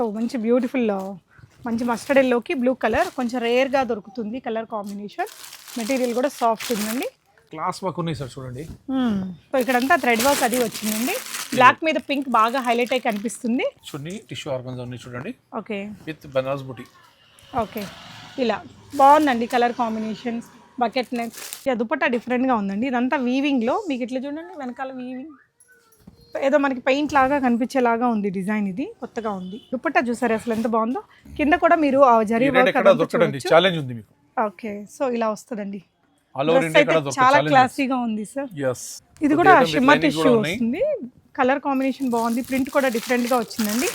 So మంచి beautiful మంచి mustard ఎల్లోకి బ్లూ కలర్ కొంచెం రేర్గా దొరుకుతుంది కలర్ కాంబినేషన్ మెటీరియల్ కూడా సాఫ్ట్ ఉందండి. క్లాస్ వర్క్ ఉన్నాయి సార్ చూడండి. సో ఇక్కడంతా థ్రెడ్ వర్క్ అది వచ్చిందండి. బ్లాక్ మీద పింక్ బాగా హైలైట్ అయి కనిపిస్తుంది. చున్నీ టిష్యూ ఆర్గన్స్ ఉన్నాయి చూడండి. Okay with Banaras buti okay ఇలా. బాగుందండి colour combinations bucket neck dupatta డిఫరెంట్గా ఉందండి. ఇదంతా వీవింగ్లో మీకు ఇట్లా చూడండి వెనకాల వీవింగ్ ఏదో మనకి పెయింట్ లాగా కనిపించేలాగా ఉంది డిజైన్ ఇది కొత్తగా ఉంది. దుపట్టా చూసారు? అసలు ఎంత బాగుందో? కింద కూడా మీరు ఆ జరీ. ఛాలెంజ్ ఉంది మీకు. ఓకే సో ఇలా వస్తుందండి. చాలా క్లాసీగా ఉంది సార్ ఇది కూడా షిమ్మర్ టిష్యూ వస్తుంది. కలర్ కాంబినేషన్ బాగుంది. ప్రింట్ కూడా డిఫరెంట్గా వచ్చిందండి.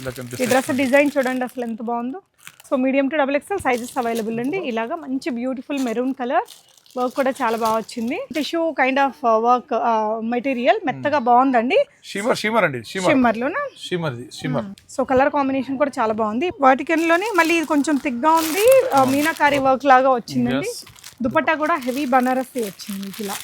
ఈ డ్రెస్ డిజైన్ చూడండి అసలు ఎంత బాగుందో. So medium to double XL sizes available అండి. ఇలాగా మంచి బ్యూటిఫుల్ మెరూన్ కలర్ వర్క్ కూడా చాలా బాగా వచ్చింది. Tissue kind of work material మెత్తగా బాగుందండి. షిమర్ షిమర్ అండి షిమర్. లోనా shimmer. Shimmer so colour combination కూడా చాలా బాగుంది. వాటికన్లోనే మళ్ళీ ఇది కొంచెం థిక్గా ఉంది ఆ, మీనాకారి వర్క్ లాగా వచ్చిందండి. దుపట్టా కూడా హెవీ బనారస్ వచ్చింది ఇలా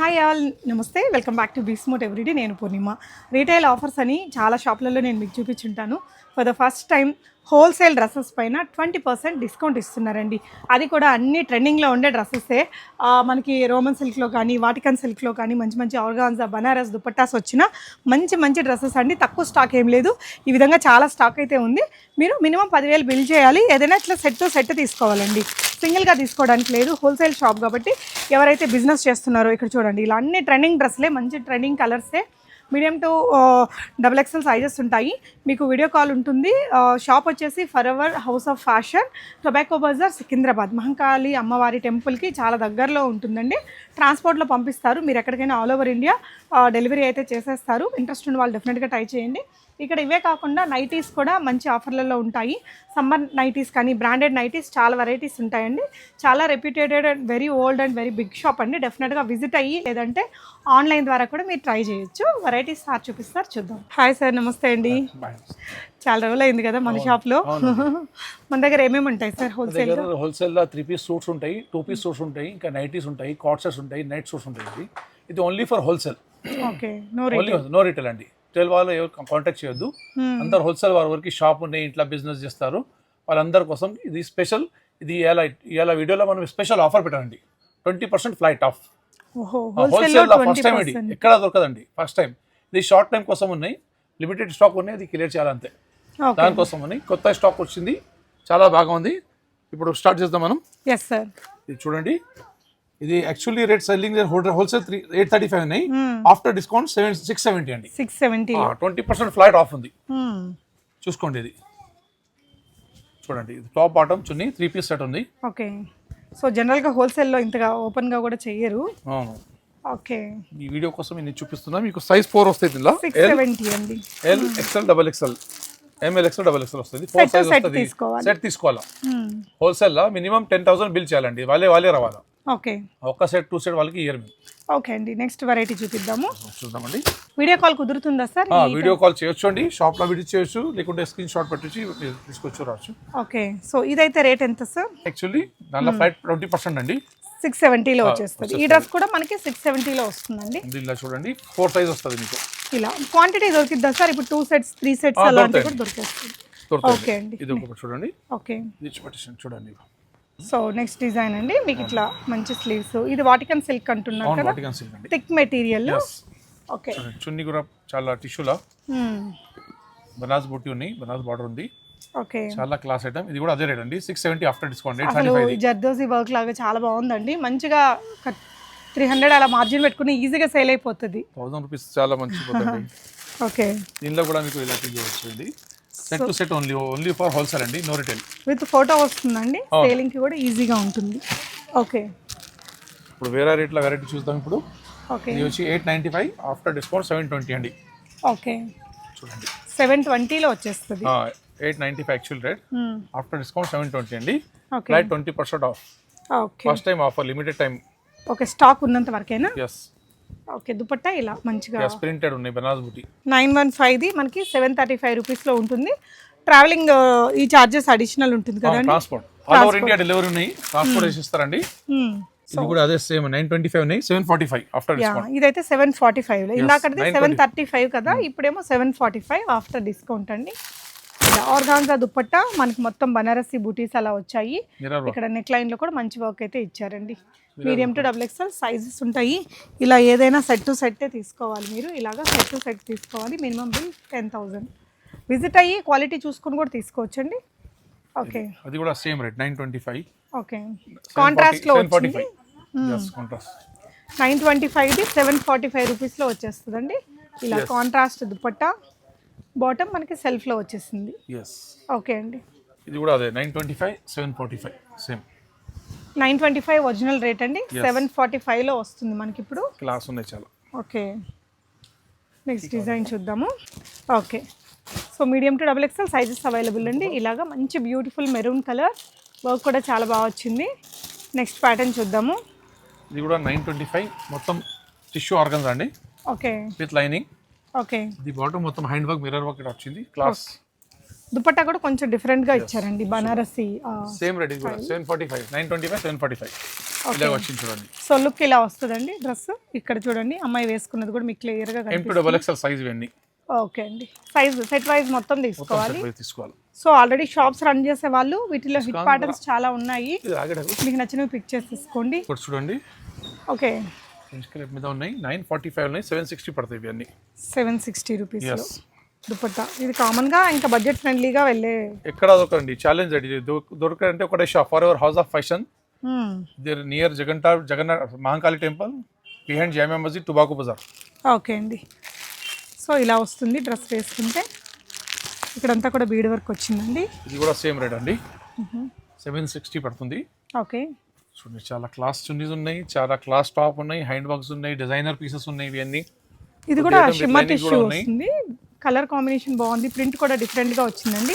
హాయ్ ఆల్ నమస్తే. వెల్కమ్ బ్యాక్ టు బీస్మోట్ ఎవ్రీడే నేను పూర్ణిమ. రీటైల్ ఆఫర్స్ అని చాలా షాప్లలో నేను మీకు చూపించుంటాను. For the first time wholesale dresses పైన ట్వంటీ పర్సెంట్ డిస్కౌంట్ ఇస్తున్నారండి. అది కూడా అన్ని ట్రెండింగ్లో ఉండే డ్రెస్సెసే. మనకి రోమన్ సిల్క్లో కానీ వాటికన్ సిల్క్లో కానీ మంచి మంచి ఆర్గాన్జా బనారస్ దుపట్టాస్ వచ్చిన మంచి మంచి డ్రెస్సెస్ అండి. తక్కువ స్టాక్ ఏం లేదు. ఈ విధంగా చాలా స్టాక్ అయితే ఉంది. మీరు మినిమం పదివేలు బిల్ చేయాలి. ఏదైనా ఇట్లా సెట్ సెట్ తీసుకోవాలండి. సింగిల్గా తీసుకోవడానికి లేదు. హోల్సేల్ షాప్ కాబట్టి ఎవరైతే బిజినెస్ చేస్తున్నారో ఇక్కడ చూడండి. ఇలా అన్ని ట్రెండింగ్ డ్రెస్లే మంచి ట్రెండింగ్ కలర్సే medium to double XL sizes ఉంటాయి. మీకు వీడియో కాల్ ఉంటుంది. షాప్ వచ్చేసి forever house of fashion Tobacco Bazaar Secunderabad Mahankali అమ్మవారి టెంపుల్కి చాలా దగ్గరలో ఉంటుందండి. ట్రాన్స్పోర్ట్లో పంపిస్తారు. మీరు ఎక్కడికైనా ఆల్ ఓవర్ ఇండియా డెలివరీ అయితే చేసేస్తారు. ఇంట్రెస్ట్ ఉన్న వాళ్ళు డెఫినెట్గా ట్రై చేయండి. ఇక్కడ ఇవే కాకుండా నైటీస్ కూడా మంచి ఆఫర్లలో ఉంటాయి. సమ్మర్ నైటీస్ కానీ బ్రాండెడ్ నైటీస్ చాలా వెరైటీస్ ఉంటాయండి. చాలా reputed and very old and very big shop అండి. డెఫినెట్గా విజిట్ అయ్యి లేదంటే ఆన్లైన్ ద్వారా కూడా మీరు ట్రై చేయొచ్చు. వెరైటీస్ సార్ చూపిస్తారు చూద్దాం. హాయ్ సార్ నమస్తే అండి. చాలా రోజులు అయింది కదా మన షాప్లో మన దగ్గర ఏమేమి ఉంటాయి సార్ హోల్సేల్ దగ్గర హోల్సేల్లో త్రీ పీస్ సూట్స్ ఉంటాయి టూ పీస్ సూట్స్ ఉంటాయి ఇంకా నైటీస్ ఉంటాయి కాట్ సెట్స్ ఉంటాయి నైట్ సూట్స్ ఉంటాయి ఇది only for wholesale okay no retail అండి. రిటైల్ వాళ్ళు ఎవరు కాంటాక్ట్ చేయొద్దు. అందరు హోల్సేల్ వారి వరకు షాప్ ఉన్నాయి ఇంట్లో బిజినెస్ చేస్తారు. వాళ్ళందరి కోసం ఇది స్పెషల్ ఇది ఇలా ఇలా వీడియోలో మనం స్పెషల్ ఆఫర్ పెట్టండి twenty percent flat off wholesale first time ఇది. ఎక్కడ దొరకదండి ఫస్ట్ టైం ఇది షార్ట్ టైం కోసం ఉన్నాయి. లిమిటెడ్ స్టాక్ ఉన్నాయి అది క్లియర్ చేయాలంతే దానికోసం ఉన్నాయి. కొత్త స్టాక్ వచ్చింది. చాలా బాగా ఉంది. ఇప్పుడు స్టార్ట్ చేద్దాం మనం. ఎస్ సార్ ఇది చూడండి. ఇది actually rate selling wholesale three eight thirty five ఉన్నాయి after discount seven six seventy అండి. Six seventy twenty percent flat off ఉంది. చూసుకోండి ఇది. చూడండి ఇది టాప్ బాటమ్ చున్ని త్రీ పీస్ సెట్ ఉంది. ఓకే సో జనరల్గా హోల్సేల్లో ఇంతగా ఓపెన్గా కూడా చెయ్యరు అవును. ఓకే ఈ వీడియో కోసం నేను చూపిస్తున్నా మీకు సైజ్ ఫోర్ వస్తుంది ఇందులో. సిక్స్ సెవెంటీ అండి. L XL double XL M L XL double XL వస్తుంది. ఫోర్ సైజ్ వస్తుంది. తీసుకోవాలి. సెట్ తీసుకోవాలా? హోల్సేల్లో మినిమం టెన్ థౌసండ్ బిల్ చేయాలండి. వాళ్ళే వాళ్ళే రావాలా? ఓకే. ఒక్క సెట్ టూ సెట్ వాళ్ళకి ఇయర్ ఓకే అండి నెక్స్ట్ వెరైటీ చూపిద్దాము. చూద్దామండి. వీడియో కాల్ కుదురుతుందా సార్? వీడియో కాల్ చేయొచ్చు అండి షాప్లో విజిట్ చేయొచ్చు లేకుంటే స్క్రీన్ షాట్ పెట్టొచ్చి మీరు తీసుకొచ్చు రావచ్చు. ఓకే సో ఇదైతే రేట్ ఎంత సార్? యాక్చువల్లీ దానిలో ఫ్లైట్ ట్వంటీ పర్సెంట్ అండి. సిక్స్ సెవెంటీలో వచ్చేస్తుంది. ఈ డ్రెస్ కూడా మనకి సిక్స్ సెవెంటీలో వస్తుందండి. దీనిలో చూడండి. ఫోర్ సైజ్ వస్తుంది మీకు. ఇలా క్వాంటిటీ దొరికిద్దా సార్? ఇప్పుడు టూ సెట్స్ త్రీ సెట్స్ అలాంటివి. కూడా దొరికేస్తుంది. ఓకే అండి. ఇది ఒకటి చూడండి. ఓకే. చూడండి. సో నెక్స్ట్ డిజైన్ అండి. మీకు ఇట్లా మంచి స్లీవ్స్ ఇది వాటికన్ సిల్క్ అంటున్నారు కదా? వాటికన్ సిల్క్ అండి. Thick material. ఓకే చున్నీ కూడా చాలా టిష్యూలా Hmm. బనాస్ బుట్టి ఉన్నాయి బనాస్ బార్డర్ ఉంది. ఓకే చాలా క్లాస్ ఐటమ్ ఇది కూడా అదే రేట్ అండి. సిక్స్ సెవెంటీ ఆఫ్టర్ డిస్కౌంట్ అసలు జర్దోసి వర్క్ లాగా చాలా బాగుందండి. మంచిగా త్రీ హండ్రెడ్ అలా మార్జిన్ పెట్టుకుని ఈజీగా సేల్ అయిపోతుంది. థౌసండ్ రూపీస్ చాలా మంచి ఓకే దీనిలో కూడా మీకు ఇలా వచ్చింది set to set only only for wholesale అండి నో రిటైల్ విత్ ఫోటో వస్తుందండి సేలింగ్కి కూడా ఈజీగా ఉంటుంది. ఓకే ఇప్పుడు వేరే రేట్లో వెరైటీ చూద్దాం ఇప్పుడు. ఓకే ఇది వచ్చి eight ninety five after discount seven twenty అండి. ఓకే చూడండి. సెవెన్ ట్వంటీలో వచ్చేస్తుంది. Eight ninety five actual rate. After discount seven twenty అండి. Okay flat twenty percent off okay first time offer limited time okay stock ఉన్నంత వరకేనా? Yes okay dupatta ఇలా మంచిగా printed ఉన్నాయి బనాస్ బుట్టి నైన్ వన్ ఫైవ్ది మనకి సెవెన్ థర్టీ ఫైవ్ రూపీస్లో ఉంటుంది. ట్రావెలింగ్ ఈ చార్జెస్ అడిషనల్ ఉంటుంది కదండి. Transport all over India delivery ఉన్నాయి. ట్రాన్స్పోర్ట్ వేసి ఇస్తారండి Hmm. ఇది కూడా అదే సేమ్ నైన్ ట్వంటీ ఫైవ్ ఉన్నాయి. Seven forty five after discount ఇదైతే seven forty five 925. Seven thirty five కదా ఇప్పుడేమో seven forty five after discount అండి. ఆర్గాన్జా దుప్పట్టా మనకి మొత్తం బనారసి బూటీస్ అలా వచ్చాయి. ఇక్కడ నెక్ లైన్లో కూడా మంచి వర్క్ అయితే ఇచ్చారండి. Medium to double XL sizes ఉంటాయి. ఇలా ఏదైనా సెట్ టు సెట్టే తీసుకోవాలి మీరు. ఇలాగా సెట్ టు సెట్ తీసుకోవాలి. Minimum bill ten thousand visit అయ్యి క్వాలిటీ చూసుకుని కూడా తీసుకోవచ్చండి. ఓకే అది కూడా same rate nine twenty five okay కాంట్రాస్ట్లో సెవెన్ ఫార్టీ వచ్చింది. ఫైవ్ కాంట్రాస్ట్ నైన్ ట్వంటీ ఫైవ్ది సెవెన్ ఫార్టీ ఫైవ్ రూపీస్లో వచ్చేస్తుందండి. ఇలా కాంట్రాస్ట్ దుపట్టా బాటమ్ మనకి సెల్ఫ్లో వచ్చేసింది. ఎస్ ఓకే అండి. ఇది కూడా అదే nine twenty five seven forty five same nine twenty five original rate అండి. సెవెన్ ఫార్టీ ఫైవ్లో వస్తుంది మనకి ఇప్పుడు. క్లాస్ ఉన్నాయి చాలా. ఓకే. నెక్స్ట్ డిజైన్ చూద్దాము. Okay. So medium to double XL sizes available అండి. ఇలాగా మంచి బ్యూటిఫుల్ మెరూన్ కలర్ వర్క్ కూడా చాలా బాగా వచ్చింది. నెక్స్ట్ ప్యాటర్న్ చూద్దాము. ఇది కూడా నైన్ ట్వంటీ ఫైవ్ మొత్తం టిష్యూ ఆర్గన్స్ అండి. ఓకే. With lining okay. ఇది బాటమ్ మొత్తం హ్యాండ్ వర్క్ మిర్రర్ వర్క్ ఇక్కడ వచ్చింది. క్లాస్ దుపట్టా కూడా కొంచెం డిఫరెంట్గా ఇచ్చారండి బనారసి సేమ్ రేట్ ఇది కూడా. Seven forty five nine twenty five seven forty five ఇలా వచ్చింది చూడండి. సో లుక్ ఇలా వస్తుందండి డ్రెస్ ఇక్కడ చూడండి అమ్మాయి వేసుకున్నది కూడా మీకు క్లియర్గా ఎం టు కనిపిస్తుంది. డబల్ ఎక్స్ఎల్ సైజ్ ఇవన్నీ. ఓకే అండి. సైజ్ సెట్ వైజ్ మొత్తం తీసుకోవాలి. తీసుకోవాలి. సో ఆల్రెడీ షాప్స్ రన్ చేసే వాళ్ళు వీటిలో హిట్ ప్యాటర్న్స్ చాలా ఉన్నాయి. మీకు నచ్చినవి పిక్ చేసి తీసుకోండి చూడండి. ఓకే ఇన్స్క్రిప్ట్ మీద ఉన్నాయి. నైన్ ఫార్టీ ఫైవ్ ఉన్నాయి. సెవెన్ సిక్స్టీ పడతాయి ఇవన్నీ సెవెన్ సిక్స్టీ రూపీస్ దుపట్టా. ఇది కామన్గా ఇంకా బడ్జెట్ ఫ్రెండ్లీగా వెళ్ళే ఎక్కడ దొరకండి ఛాలెంజ్ అది. దొ- దొరకాలంటే ఒకటే shop forever house of fashion. There near Jagan Jagannath Mahankali temple behind Jamia Masjid Tobacco Bazaar okay అండి. సో ఇలా వస్తుంది డ్రెస్ వేసుకుంటే. ఇక్కడంతా కూడా బీడ్ వర్క్ వచ్చిందండి. ఇది కూడా సేమ్ రేట్ అండి. సెవెన్ సిక్స్టీ పడుతుంది. ఓకే చూడండి చాలా క్లాస్ చున్నీస్ ఉన్నాయి చాలా క్లాస్ టాప్ ఉన్నాయి హ్యాండ్ వర్క్స్ ఉన్నాయి డిజైనర్ పీసెస్ ఉన్నాయి ఇవన్నీ. ఇది కూడా షిమ్మర్ టిష్యూ. వస్తుంది. కలర్ కాంబినేషన్ బాగుంది. ప్రింట్ కూడా డిఫరెంట్గా వచ్చిందండి.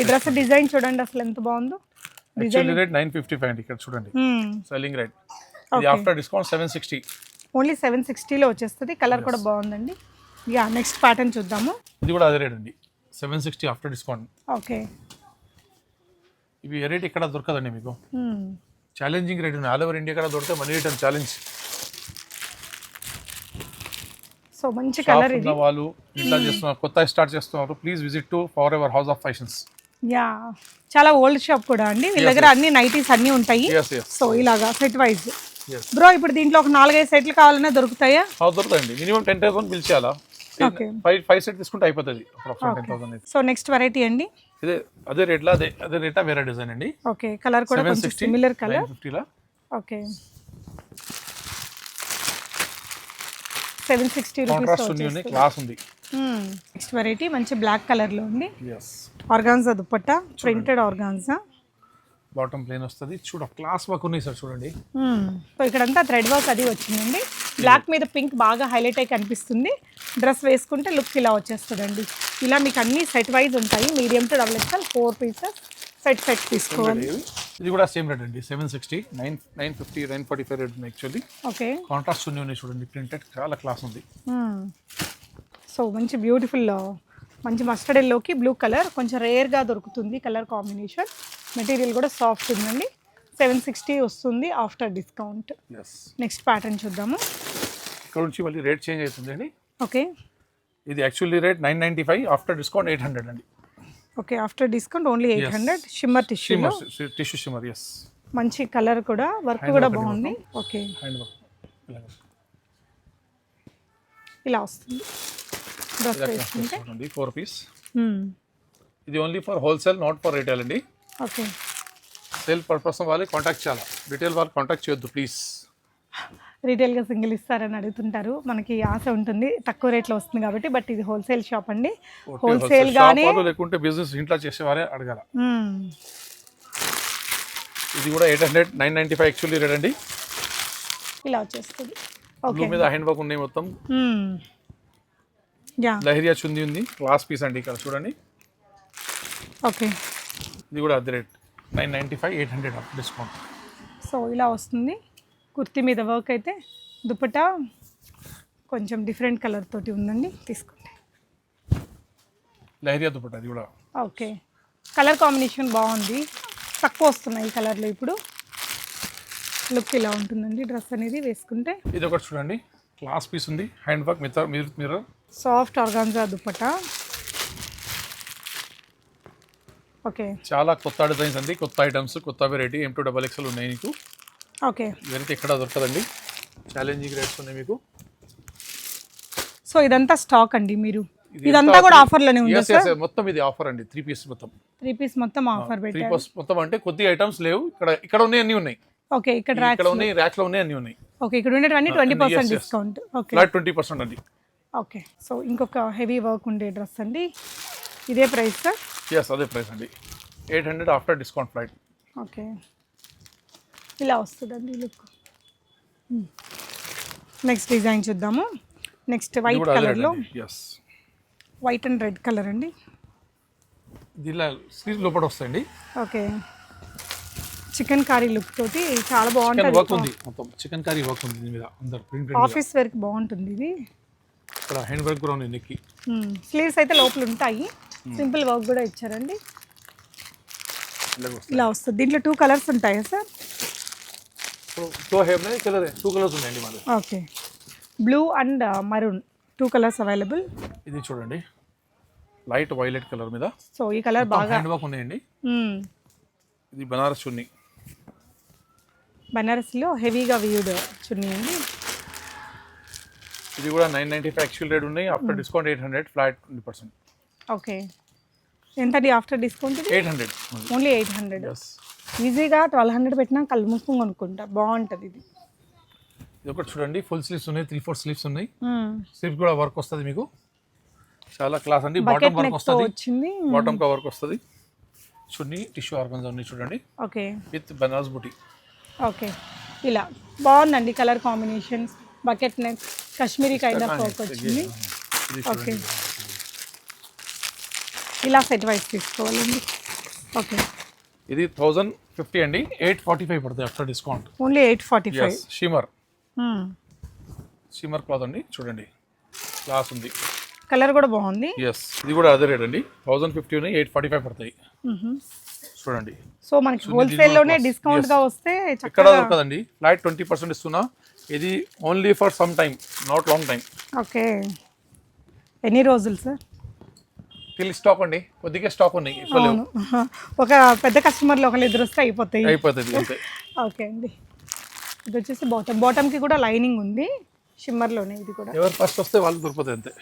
ఈ డ్రెస్ డిజైన్ చూడండి అసలు ఎంత బాగుందో. Actually rate nine fifty five అండి ఇక్కడ చూడండి. సెల్లింగ్ రేట్ ఇది after discount seven sixty only seven సిక్స్టీలో వచ్చేస్తుంది. కలర్ కూడా బాగుందండి. యా నెక్స్ట్ ప్యాటర్న్ చూద్దాము. ఇది కూడా అదే రేట్ అండి. Seven sixty after discount okay ఇవి ఏ రేట్ ఇక్కడ దొరకదండి మీకు? ఛాలెంజింగ్ రేట్ ఉన్నాయి ఆల్ ఓవర్ ఇండియా కూడా దొరికితే మనీ రిటర్న్ ఛాలెంజ్ సో మంచి కలర్ ఇది. వాళ్ళు ఇట్లా చేస్తున్నారు కొత్త స్టార్ట్ చేస్తున్నారు. Please visit to forever house of fashions yeah చాలా ఓల్డ్ షాప్ కూడా అండి. వీళ్ళ దగ్గర అన్ని నైటీస్ అన్ని ఉంటాయి. సో ఇలాగా సెట్ వైజ్ బ్రో ఇప్పుడు దీంట్లో ఒక నాలుగైదు సెట్లు కావాలన్నా దొరుకుతాయా? దొరుకుతాయండి. మినిమం టెన్ థౌసండ్ బిల్ చేయాలా? ఫైవ్ ఫైవ్ సెట్ తీసుకుంటే అయిపోతుంది. Ten thousand so next variety అండి? ఇదే అదే రేట్లో అదే అదే రేటా వేరే డిజైన్ అండి. ఓకే. కలర్ కూడా కొంచెం సిమిలర్ కలర్ ఫిఫ్టీలా ఓకే. సెవెన్ సిక్స్టీ ఉంది ఉంది క్లాస్ ఉంది. నెక్స్ట్ వెరైటీ మంచి బ్లాక్ కలర్లో ఉంది. Yes organza dupatta printed organza bottom plain వస్తుంది. చూడ క్లాస్ వర్క్ ఉన్నాయి సార్ చూడండి. సో ఇక్కడంతా థ్రెడ్ వర్క్ అది వచ్చిందండి. బ్లాక్ మీద పింక్ బాగా హైలైట్ అయి కనిపిస్తుంది. డ్రెస్ వేసుకుంటే లుక్ ఇలా వచ్చేస్తుందండి. ఇలా మీకు అన్ని సెట్ వైజ్ ఉంటాయి. Medium to double XL four pieces set set తీసుకోవాలి. ఇది కూడా సేమ్ రేట్ అండి. Seven sixty nine nine fifty nine forty five rate ఉంది యాక్చువల్లీ ఓకే. కాంట్రాస్ట్ ఉన్నాయి ఉన్నాయి చూడండి. ప్రింటెడ్ చాలా క్లాస్ ఉంది. సో మంచి బ్యూటిఫుల్ మంచి మస్టర్డ్ ఎల్లోకి బ్లూ కలర్ కొంచెం రేర్గా దొరుకుతుంది కలర్ కాంబినేషన్ మెటీరియల్ కూడా సాఫ్ట్ ఉందండి. సెవెన్ సిక్స్టీ వస్తుంది ఆఫ్టర్ డిస్కౌంట్. నెక్స్ట్ ప్యాటర్న్ చూద్దాము. ఇక్కడ నుంచి మళ్ళీ రేట్ చేంజ్ అవుతుంది అండి ఓకే. ఇది actually rate nine ninety five after discount eight hundred అండి. Okay after discount only eight hundred. Shimmer shimmer tissue shimmer yes మంచి కలర్ కూడా వర్క్ కూడా బాగుంది. ఓకే. ఇలా వస్తుంది. Four piece hmm. ఇది only for wholesale not for retail అండి. Okay. Sale purpose వాళ్ళకి కాంటాక్ట్ చేయాలి? రిటైల్ వాళ్ళు కాంటాక్ట్ చేయొద్దు ప్లీజ్ రీటైల్గా సింగిల్ ఇస్తారని అడుగుతుంటారు. మనకి ఆశ ఉంటుంది. తక్కువ రేట్లో వస్తుంది కాబట్టి బట్ ఇది హోల్సేల్ షాప్ అండి. హోల్సేల్ గానే లేకుంటే బిజినెస్ ఇంట్లో చేసేవారే అడగాల. ఇది కూడా eight hundred nine ninety five actually rate అండి. ఇలా వచ్చేస్తుంది. బ్లూ మీద హ్యాండ్ వర్క్ ఉన్నాయి మొత్తం. లహరియా చుంది ఉంది. క్లాస్ పీస్ అండి ఇక్కడ చూడండి. ఓకే. ఇది కూడా అదే rate. Nine ninety five eight hundred discount. So ఇలా వస్తుంది. కుర్తీ మీద వర్క్ అయితే దుపట్టా కొంచెం డిఫరెంట్ కలర్ తోటి ఉందండి తీసుకోండి లహరియా దుపట్టా అది కూడా? ఓకే కలర్ కాంబినేషన్ బాగుంది. తక్కువ వస్తున్నాయి ఈ కలర్లో ఇప్పుడు. లుక్ ఇలా ఉంటుందండి డ్రెస్ అనేది వేసుకుంటే. ఇది ఒకటి చూడండి. క్లాస్ పీస్ ఉంది. హ్యాండ్ వర్క్ మీరు mirror soft organza dupatta okay చాలా కొత్త డిజైన్స్ అండి. కొత్త ఐటమ్స్ కొత్త variety M two double XL ఉన్నాయి మీకు ఓకే. వెరైటీ ఎక్కడ దొరకదండి ఛాలెంజింగ్ రేట్స్ ఉన్నాయి మీకు. సో ఇదంతా స్టాక్ అండి మీరు. ఇది ఇదంతా కూడా ఆఫర్లోనే ఉందా yes. మొత్తం ఇది ఆఫర్ అండి. త్రీ పీస్ మొత్తం. త్రీ పీస్ మొత్తం ఆఫర్ త్రీ పెట్టారు. పీస్ మొత్తం అంటే కొద్ది ఐటమ్స్ లేవు. ఇక్కడ ఇక్కడ ఉన్నాయి అన్ని ఉన్నాయి. ఓకే ఇక్కడ ఇక్కడ ర్యాక్స్ ఉన్నాయి. ర్యాక్స్లో ఉన్నాయి అన్ని ఉన్నాయి. ఓకే ఇక్కడ ఉండేటువంటి twenty yes, percent yes. Discount okay. Flat twenty percent అండి. ఓకే. సో ఇంకొక హెవీ వర్క్ ఉండే డ్రెస్ అండి. ఇదే ప్రైస్ సార్ ఎస్ అదే ప్రైస్ అండి. Eight hundred after discount flat okay. ఇలా వస్తుందండి లుక్. నెక్స్ట్ డిజైన్ చూద్దాము. నెక్స్ట్ వైట్ కలర్లో. వైట్ అండ్ రెడ్ కలర్ అండి. దీనిలో స్లీవ్ లోపల వస్తాయండి. ఓకే. చికెన్ కర్రీ లుక్ తోటి చాలా చికెన్ వర్క్ బాగుంటుంది ఉంది. మొత్తం చికెన్ కర్రీ వర్క్ ఉంది దీని మీద. అందరు ప్రింట్ ఆఫీస్ వేర్కి బాగుంటుంది ఇది. ఇక్కడ హ్యాండ్ వర్క్ కూడా ఉంది నెక్కి. స్లీవ్స్ అయితే లోపల ఉంటాయి. సింపుల్ వర్క్ కూడా ఇచ్చారండి. ఇలా వస్తుంది. దీంట్లో టూ కలర్స్ ఉంటాయా sir? Two hair colour two colours ఉన్నాయండి మాది. Okay blue and maroon two colours available ఇది చూడండి. లైట్ వైలెట్ కలర్ మీద. సో ఈ కలర్ బాగా హ్యాండ్ వర్క్ ఉన్నాయండి. మ్మ్. ఇది బనారస్ చున్నీ. బనారస్లో హెవీగా వ్యూడ్ చున్నీ అండి. ఇది కూడా nine ninety five actual rate ఉన్నాయి after discount eight hundred flat twenty percent okay ఎంతది after discount eight hundred only eight hundred ఈజీగా ట్వెల్వ్ హండ్రెడ్ పెట్టినా కళ్ళు మూసుకొని కొనుక్కుంటా. బాగుంటుంది ఇది. ఇది ఒకటి చూడండి. ఫుల్ స్లీవ్స్ ఉన్నాయి. త్రీ ఫోర్ స్లీవ్స్ ఉన్నాయి. మ్మ్. స్లీవ్స్ కూడా వర్క్ వస్తుంది మీకు. చాలా క్లాస్ అండి. బాటమ్ వర్క్ వస్తుంది. వచ్చింది. బాటమ్ కా వర్క్ వస్తుంది. చున్నీ టిష్యూ ఆర్గన్స్ ఉన్నాయి చూడండి. Okay. With Banaras buti okay. ఇలా. బాగుందండి colour combinations. Bucket neck Kashmiri kind of work వచ్చింది. ఓకే ఇలా సెట్ వైజ్ తీసుకోవాలండి. ఓకే ఇది థౌజండ్ ఫిఫ్టీ అండి. ఎయిట్ ఫార్టీ ఫైవ్ పడుతుంది after discount only eight forty five shimmer shimmer cloth అండి చూడండి. క్లాస్ ఉంది. కలర్ కూడా బాగుంది. ఎస్ ఇది కూడా అదే రేట్ అండి. థౌజండ్ ఫిఫ్టీ ఉన్నాయి ఎయిట్ ఫార్టీ ఫైవ్ పడతాయి చూడండి. సో మనకి హోల్సేల్లోనే డిస్కౌంట్గా వస్తే ఎక్కడ దొరకదండి. ఫ్లాట్ ట్వంటీ పర్సెంట్ ఇస్తున్నా. ఇది only for some time not long time okay ఎన్ని రోజులు సార్ టిల్ స్టాక్ అండి కొద్దిగా స్టాక్ ఉన్నాయి ఒక పెద్ద కస్టమర్లు ఒకళ్ళు ఇద్దరు వస్తే అయిపోతాయి. అయిపోతుంది ఓకే అండి. ఇది వచ్చేసి బాటమ్ బాటమ్కి కూడా లైనింగ్ ఉంది. షిమ్మర్లోనే ఇది కూడా. ఎవరు ఫస్ట్ వస్తే వాళ్ళు దొరికిపోతుంది అంతే.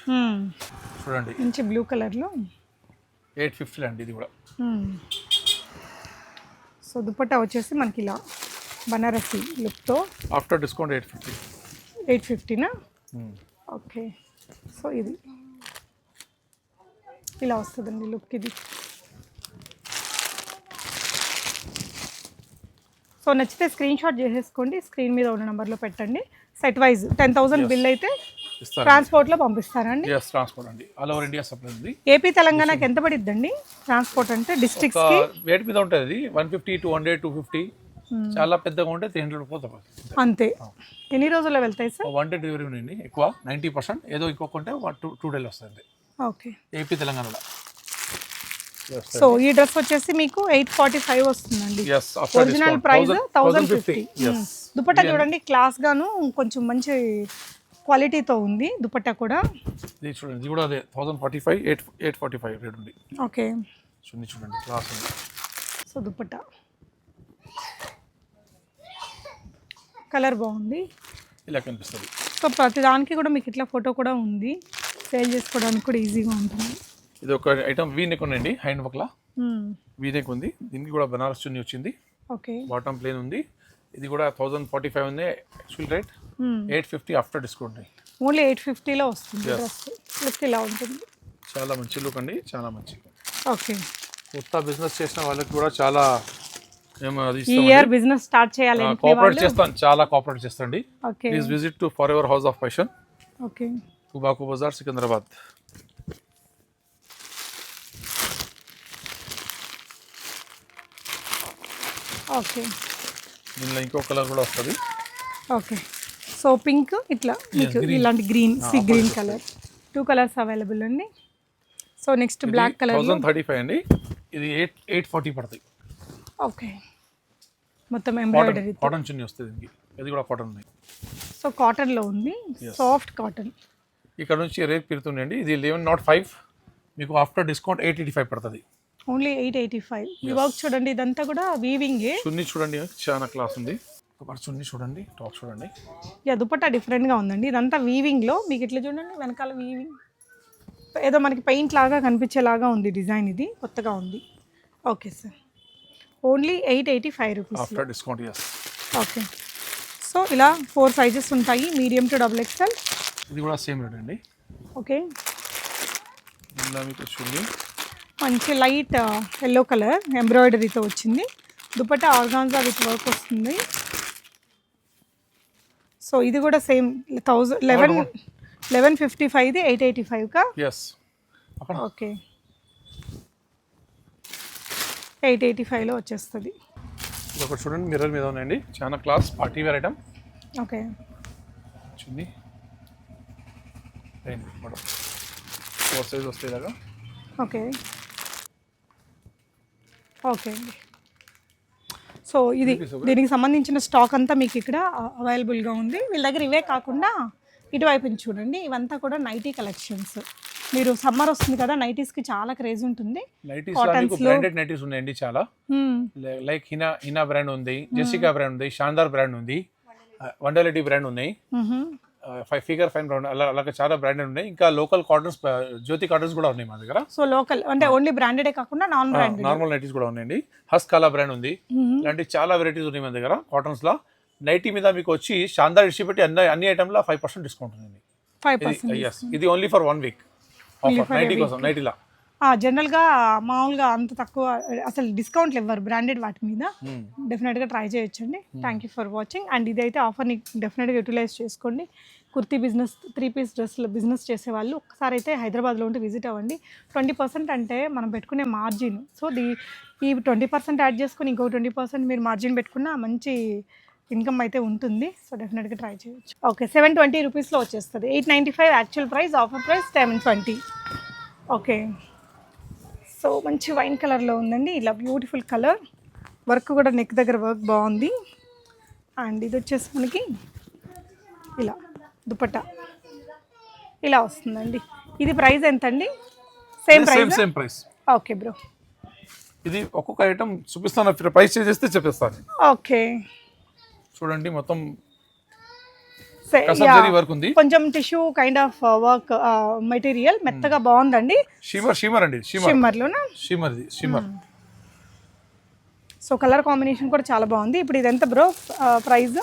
చూడండి. మంచి బ్లూ కలర్లో ఎయిట్ ఫిఫ్టీ అండి ఇది కూడా. సో దుపట్టా వచ్చేసి మనకి ఇలా బనారసి లుక్తో after discount eight fifty eight ఫిఫ్టీనా okay. So ఇది. ఇలా వస్తుందండి లుక్ ఇది. సో నచ్చితే స్క్రీన్ షాట్ చేసేసుకోండి. స్క్రీన్ మీద ఉన్న నెంబర్లో పెట్టండి. Set wise ten thousand bill అయితే ఇస్తారు ట్రాన్స్పోర్ట్లో పంపిస్తారండి ట్రాన్స్పోర్ట్ అండి. ఆల్ ఓవర్ ఇండియా సప్లై ఉంది. ఏపీ తెలంగాణకి ఎంత పడిద్దండి? ట్రాన్స్పోర్ట్ అంటే డిస్ట్రిక్ట్స్కి వెయిట్ మీద ఉంటుంది one fifty two hundred two fifty చాలా పెద్దగా ఉంటే త్రీ హండ్రెడ్ పోతాం అంతే. ఎన్ని రోజుల్లో వెళ్తాయి సార్ వన్ డే డెలివరీ ఉండండి ఎక్కువ నైంటీ పర్సెంట్ ఏదో ఇంకొక ఉంటే టూ డేలు వస్తుంది. ఓకే. ఏపీ తెలంగాణలో. సో ఈ డ్రెస్ వచ్చేసి మీకు ఎయిట్ ఫార్టీ ఫైవ్ వస్తుందండి. Original price thousand fifty dupatta చూడండి క్లాస్ గాను కొంచెం మంచి క్వాలిటీతో ఉంది దుపట్టా కూడా. ఇది చూడండి ఇది కూడా అదే thousand forty five eight eight forty five rate ఉంది. ఓకే. చూడండి చూడండి క్లాస్ ఉంది. సో దుపట్టా. కలర్ బాగుంది. ఇలా కనిపిస్తుంది. సో ప్రతి దానికి కూడా మీకు ఇట్లా ఫోటో కూడా ఉంది. సేల్ చేసుకోవడానికి కూడా ఈజీగా ఉంటుంది. ఇది ఒక ఐటమ్ వీ నెక్ ఉందండి హ్యాండ్ వర్క్లా మ్మ్. వీ నెక్ ఉంది దీనికి కూడా బనారస్ చున్నీ వచ్చింది. ఓకే బాటమ్ ప్లేన్ ఉంది. ఇది కూడా థౌసండ్ ఫార్టీ ఫైవ్ ఉంది actual rate. Eight fifty after discount only eight ఫిఫ్టీలో వస్తుంది లుక్ ఇలా ఉంటుంది. చాలా మంచి లుక్ అండి. చాలా మంచి. ఓకే కొత్త బిజినెస్ చేసిన వాళ్ళకి కూడా చాలా ఈ ఇయర్ బిజినెస్ స్టార్ట్ చేయాలి కోఆపరేట్ చేస్తాను చాలా cooperate చేస్తాండి. Okay please visit to forever house of fashion okay కుబాకు Bazar Secunderabad okay దీనిలో ఇంకో కలర్ కూడా వస్తుంది ఓకే సో పింక్ ఇట్లా మీకు ఇలాంటి green sea green colour two colours available అండి so next black colour thousand thirty five అండి ఇది ఎయిట్ ఎయిట్ ఫార్టీ పడతాయి. ఓకే మొత్తం కాటన్ ఎంబ్రాయిడరీ కాటన్ చున్నీ వస్తుంది దీనికి. ఇది కూడా కాటన్ ఉన్నాయి సో కాటన్లో ఉంది. సాఫ్ట్ కాటన్ ఇక్కడ నుంచి రేట్ పెడుతుండండి. ఇది లెవెన్ నాట్ ఫైవ్ మీకు after discount eight eighty five పడుతుంది. ఓన్లీ ఎయిట్ ఎయిటీ ఫైవ్ ఈ వర్క్ చూడండి ఇదంతా కూడా వీవింగే చున్నీ చూడండి చాలా క్లాస్ ఉంది. చున్నీ చూడండి టాప్ చూడండి. యా దుపట్టా డిఫరెంట్గా ఉందండి. ఇదంతా వీవింగ్లో మీకు ఇట్లా చూడండి వెనకాల వీవింగ్ ఏదో మనకి పెయింట్ లాగా కనిపించేలాగా ఉంది డిజైన్ ఇది. కొత్తగా ఉంది. Okay sir only eight eighty five rupees after discount okay so ఇలా ఫోర్ సైజెస్ ఉంటాయి. మీడియం టు డబుల్ ఎక్స్ఎల్ ఇది కూడా సేమ్ రేట్ అండి. ఓకే. ఇందులో మీకు చున్నీ మంచి లైట్ ఎల్లో కలర్ ఎంబ్రాయిడరీతో వచ్చింది. దుపట్టా ఆర్గాన్జా విత్ వర్క్ వస్తుంది. సో ఇది కూడా same thousand eleven eleven fifty ఫైవ్ది eight eighty ఫైవ్కా ఎస్ ఓకే. ఎయిట్ ఎయిటీ ఫైవ్లో వచ్చేస్తుంది. ఇది ఒకటి చూడండి మిర్రర్ మీద ఉన్నాయండి. చాలా class party wear item okay. Chunni madam four size వస్తాయి ఇలాగా ఓకే ఓకే అండి సో ఇది దీనికి సంబంధించిన స్టాక్ అంతా మీకు ఇక్కడ అవైలబుల్గా ఉంది. వీళ్ళ దగ్గర ఇవే కాకుండా ఇటువైపు చూడండి. ఇవంతా కూడా నైటీ కలెక్షన్స్ మీరు సమ్మర్ వస్తుంది కదా నైటీస్కి చాలా క్రేజ్ ఉంటుంది. నైటీస్ బ్రాండెడ్ నైటీస్ ఉన్నాయండి చాలా. Hmm. Like Hina Hina brand ఉంది జెసికా బ్రాండ్ ఉంది షాందార్ బ్రాండ్ ఉంది వండలిటీ బ్రాండ్ ఉన్నాయి. మ్హూ. ఫైవ్ ఫిగర్ ఫైన్ బ్రాండ్ అలా అలాగే చాలా బ్రాండెడ్ ఉన్నాయి. ఇంకా లోకల్ కాటన్స్ జ్యోతి కాటన్స్ కూడా ఉన్నాయి మా దగ్గర. సో లోకల్ అంటే ఓన్లీ బ్రాండెడే కాకుండా నాన్ బ్రాండెడ్ నార్మల్ నైటీస్ కూడా ఉన్నాయండి. హస్ కలా బ్రాండ్ ఉంది ఇలాంటి చాలా వెరైటీస్ ఉన్నాయి మన దగ్గర కాటన్స్లో. నైటీ మీద మీకు వచ్చి షాందార్ ఇష్యూ పెట్టి అన్ని అన్ని ఐటమ్లో ఫైవ్ పర్సెంట్ డిస్కౌంట్ ఉంది ఫైవ్ పర్సెంట్ ఇది only for one week offer nighty కోసం నైటీలా జనరల్గా మామూలుగా అంత తక్కువ అసలు డిస్కౌంట్లు ఇవ్వరు బ్రాండెడ్ వాటి మీద. డెఫినెట్గా ట్రై చేయొచ్చండి. Thank you for watching and ఇదైతే ఆఫర్ని డెఫినెట్గా యూటిలైజ్ చేసుకోండి. కుర్తీ బిజినెస్ త్రీ పీస్ డ్రెస్లో బిజినెస్ చేసేవాళ్ళు ఒకసారి అయితే హైదరాబాద్లో ఉంటే విజిట్ అవ్వండి. ట్వంటీ పర్సెంట్ అంటే మనం పెట్టుకునే మార్జిన్ సో దీ ఈ ట్వంటీ పర్సెంట్ యాడ్ చేసుకుని ఇంకో ట్వంటీ పర్సెంట్ మీరు మార్జిన్ పెట్టుకున్న మంచి ఇన్కమ్ అయితే ఉంటుంది. సో డెఫినెట్గా ట్రై చేయొచ్చు. ఓకే సెవెన్ ట్వంటీ రూపీస్లో వచ్చేస్తుంది. Eight ninety five actual price offer price seven twenty okay so మంచి వైన్ కలర్లో ఉందండి. ఇలా బ్యూటిఫుల్ కలర్. వర్క్ కూడా నెక్ దగ్గర వర్క్ బాగుంది. అండ్ ఇది వచ్చేసి మనకి ఇలా దుపట్టా. ఇలా వస్తుందండి. ఇది ప్రైస్ ఎంత అండి same price same price okay bro ఇది ఒక్కొక్క ఐటమ్ చూపిస్తాను. ప్రైస్ చేస్తే చెప్పేస్తాను. ఓకే చూడండి మొత్తం సే- కసం యా. జరీ వర్క్ ఉంది కొంచెం tissue kind of work material మెత్తగా బాగుందండి. షిమర్ షిమర్ అండి shimmer shimmer shimmer so colour combination కూడా చాలా బాగుంది. ఇప్పుడు ఇది ఎంత బ్రో ప్రైస్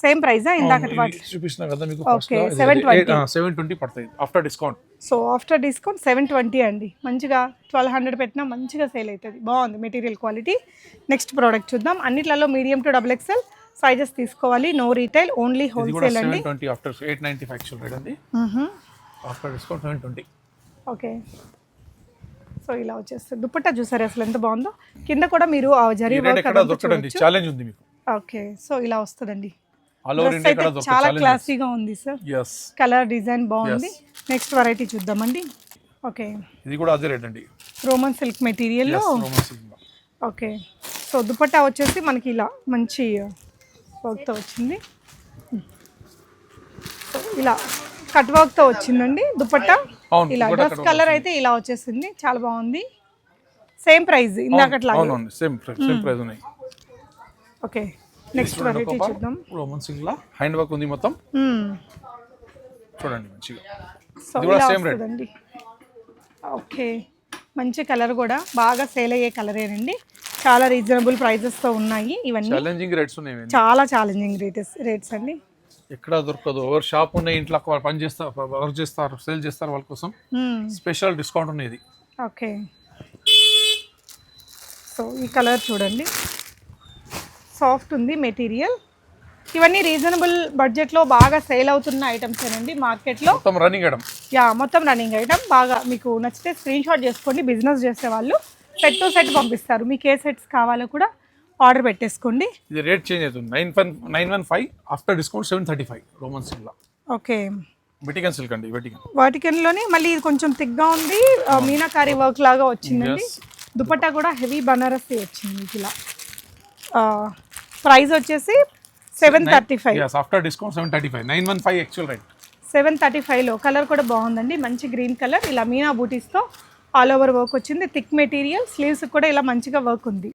సేమ్ ప్రైజా ఇందాకటి వాటి చూపిస్తున్నా కదా మీకు Okay, 720. సెవెన్ ట్వంటీ పడుతుంది after discount so after discount seven twenty అండి. మంచిగా ట్వెల్వ్ హండ్రెడ్ పెట్టినా మంచిగా సేల్ అవుతుంది. బాగుంది మెటీరియల్ క్వాలిటీ నెక్స్ట్ ప్రోడక్ట్ చూద్దాం. అన్నిట్లలో medium to double XL sizes తీసుకోవాలి. నో రీటైల్ ఓన్లీ హోల్సేల్ అండి. Seven twenty after eight ninety five actual rate అండి after discount seven twenty okay. So ఇలా వచ్చేస్తుంది. దుప్పట్టా చూసారు అసలు ఎంత బాగుందో? కింద కూడా మీరు జరీ దొరకడండి. ఛాలెంజ్ ఉంది మీకు. ఓకే. సో ఇలా వస్తుందండి. చాలా క్లాసీగా ఉంది సార్ కలర్ డిజైన్ బాగుంది. నెక్స్ట్ వెరైటీ చూద్దామండి. ఓకే. ఇది కూడా అదే రేట్ అండి. రోమన్ సిల్క్ మెటీరియల్లో ఓకే. సో దుపట్టా వచ్చేసి మనకి ఇలా మంచి వర్క్తో వచ్చింది. ఇలా కట్ వర్క్తో వచ్చిందండి దుపట్టా. అవును, ఇలా డ్రెస్ కలర్ అయితే ఇలా వచ్చేసింది. చాలా బాగుంది. సేమ్ ప్రైస్ ఇందాకట్లాగే. అవునండి సేమ్ సేమ్ ప్రైస్ ఉన్నాయి. ఓకే నెక్స్ట్ వెరైటీ చూద్దాం. రోమన్ హ్యాండ్ వర్క్ ఉంది మొత్తం. చూడండి మంచిగా. ఇది కూడా ఓకే మంచి కలర్ కూడా. బాగా సేల్ అయ్యే కలరేనండి. చాలా రీజనబుల్ ప్రైజెస్తో ఉన్నాయి. ఇవన్నీ ఛాలెంజింగ్ రేట్స్ ఉన్నాయి. చాలా ఛాలెంజింగ్ రేటెస్ రేట్స్ అండి. ఎక్కడ దొరకదు. ఎవరు షాప్ ఉన్నాయి ఇంట్లో వాళ్ళు పని చేస్తారు వర్క్ చేస్తారు సేల్ చేస్తారు వాళ్ళ కోసం. స్పెషల్ డిస్కౌంట్ ఉంది ఇది. ఓకే. సో ఈ కలర్ చూడండి. సాఫ్ట్ ఉంది మెటీరియల్ ఇవన్నీ రీజనబుల్ బడ్జెట్లో బాగా సేల్ అవుతున్న ఐటమ్స్ అండి మార్కెట్లో మొత్తం రన్నింగ్ ఐటమ్ యా మొత్తం రన్నింగ్ ఐటమ్ బాగా మీకు నచ్చితే స్క్రీన్ షాట్ చేసుకోండి బిజినెస్ చేసే వాళ్ళు పెట్టు సెట్ పంపిస్తారు. మీకు ఏ సెట్స్ కావాలో కూడా ఆర్డర్ పెట్టేసుకోండి. ఇది రేట్ చేంజ్ అవుతుంది. Nine one nine one five after discount seven thirty five Roman silk okay. Vatican silk అండి వెటికన్. వెటికన్లోని మళ్ళీ ఇది కొంచెం థిక్గా ఉంది. మీనాకారి వర్క్ లాగా వచ్చిందండి. దుపట్టా కూడా హెవీ బనారస్ వచ్చింది మీకు ఇలా. ప్రైస్ వచ్చేసి seven thirty five. After discount seven thirty five. Nine one five actual right seven thirty ఫైవ్లో. కలర్ కూడా బాగుందండి. మంచి గ్రీన్ కలర్. ఇలా మీనా బూటీస్తో ఆల్ ఓవర్ వర్క్ వచ్చింది. థిక్ మెటీరియల్ స్లీవ్స్ కూడా ఇలా మంచిగా వర్క్ ఉంది.